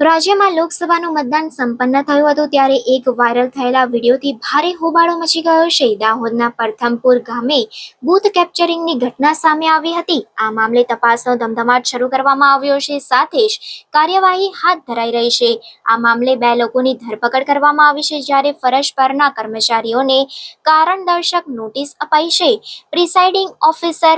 રાજ્યમાં લોકસભાનું મતદાન સંપન્ન થયું હતું ત્યારે એક વાયરલ થયેલા વિડીયોથી ભારે હોબાળો મચી ગયો છે. દાહોદના પ્રથમપુર ગામે બૂથ કેપ્ચરિંગની ઘટના સામે આવી હતી. આ મામલે તપાસનો ધમધમાટ શરૂ કરવામાં આવ્યો છે. સાથે જ કાર્યવાહી હાથ ધરાઈ રહી છે. આ મામલે બે લોકોની ધરપકડ કરવામાં આવી છે જ્યારે ફરજ પરના કર્મચારીઓને કારણદર્શક નોટિસ અપાઈ છે. Presiding officer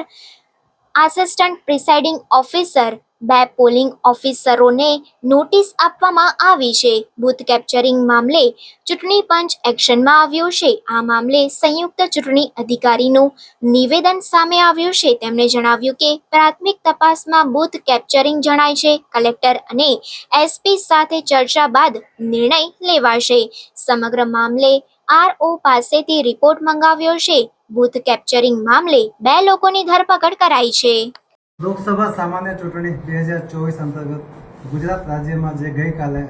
assistant presiding officer બે પોલિંગ ઓફિસરોને નોટિસ આપવામાં આવી છે. બૂથ કેપ્ચરિંગ મામલે ચૂંટણી પંચ એક્શનમાં આવ્યો છે. આ મામલે સંયુક્ત ચૂંટણી અધિકારીનું નિવેદન સામે આવ્યું છે. તેમણે જણાવ્યું કે પ્રાથમિક તપાસમાં બૂથ કેપ્ચરિંગ જણાય છે. કલેક્ટર અને એસપી સાથે ચર્ચા બાદ નિર્ણય લેવાશે. સમગ્ર મામલે આરઓ પાસેથી રિપોર્ટ મંગાવ્યો છે. બૂથ કેપ્ચરિંગ મામલે બે લોકોની ધરપકડ કરાઈ છે. લોકસભા સામાન્ય ચૂંટણી બે હજાર ચોવીસ અંતર્ગત ગુજરાત રાજ્યમાં જે ગઈકાલે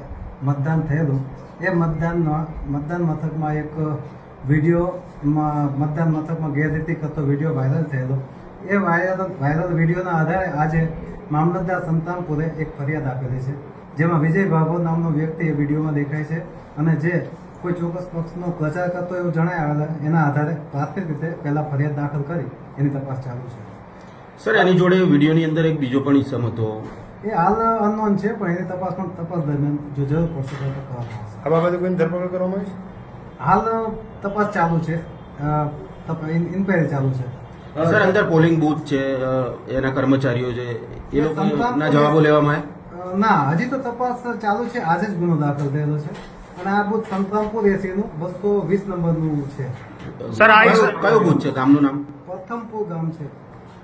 મતદાન થયેલું, એ મતદાનમાં, મતદાન મથકમાં એક વિડીયોમાં મતદાન મથકમાં ગેરરીતિ કરતો વીડિયો વાયરલ થયેલો. એ વાયરલ વાયરલ વિડીયોના આધારે આજે મામલતદાર સંતાનપુરે એક ફરિયાદ આપેલી છે, જેમાં વિજય ભાભો નામનો વ્યક્તિ એ વિડીયોમાં દેખાય છે અને જે કોઈ ચોક્કસ પક્ષનો પ્રચાર કરતો એવું જણાય આવેલા એના આધારે પ્રાથમિક રીતે પહેલા ફરિયાદ દાખલ કરી એની તપાસ ચાલુ છે. સર એની જોડે વિડીયોની અંદર એક બીજો પણ ઇસમ હતો. એ હાલ અનનોન છે પણ એની તપાસ પણ તપાસ દરમિયાન જો જરૂર પડશે તો કરવામાં આવશે. આ બાબતે કોઈની ધરપકડ કરવામાં આવી હાલ તપાસ ચાલુ છે. ઇન્ક્વાયરી ચાલુ છે. સર અંદર પોલિંગ બૂથ છે એના કર્મચારીઓ છે એ લોકોના જવાબો લેવામાં અ, ના હજી તો તપાસ ચાલુ છે આજે જ ગુનો દાખલ થયેલો છે. અને આ બુથ સંતરામપુર એસીનું બસો વીસ નંબરનું છે. સર, આ કયો- બુથ છે? ગામનું નામ? પ્રથમપુર ગામ છે.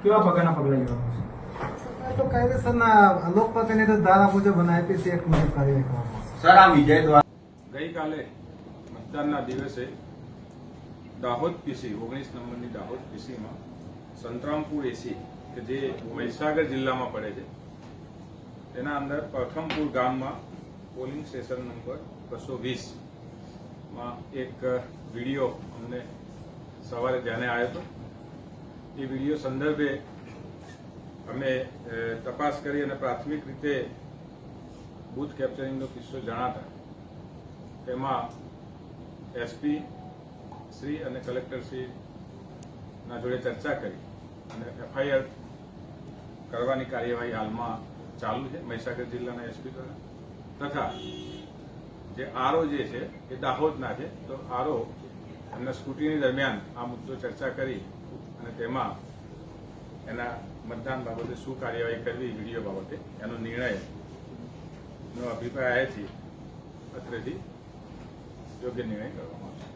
કેવા પ્રકારના પગલાં લેવામાં તો કાયદેસરના લોકપ્રતિનિધિ ધારા મુજબ અને આઈપીસી એક્ટ મુજબ કાર્યવાહી કરવામાં સર આ વિજય દ્વારા ગઈકાલે મતદાનના દિવસે દાહોદ પીસી ઓગણીસ નંબરની દાહોદ પીસીમાં સંતરામપુર એસી કે જે મહીસાગર જિલ્લામાં પડે છે તેના અંદર પ્રથમપુર ગામમાં પોલિંગ સ્ટેશન નંબર બસો વીસમાં એક વીડિયો અમને સવારે ધ્યાને આવ્યો હતો. એ વીડિયો સંદર્ભે અમે તપાસ કરી અને પ્રાથમિક રીતે બૂથ કેપ્ચરિંગનો કિસ્સો જણાતા. તેમાં એસપી શ્રી અને કલેક્ટર શ્રી જોડે ચર્ચા કરી અને એફઆઈઆર કરવાની કાર્યવાહી હાલમાં ચાલુ છે મહીસાગર જિલ્લાના એસપી દ્વારા. તથા જે આરઓ જે છે, એ દાહોદના છે, તો આરઓ એમના સ્કૂટીની દરમિયાન આ મુદ્દો ચર્ચા કરી અને તેમાં એના મતદાન બાબતે શું કાર્યવાહી કરવી વીડિયો બાબતે એનો નિર્ણય નો અભિપ્રાય આયાથી અત્રેથી યોગ્ય નિર્ણય કરવામાં આવશે.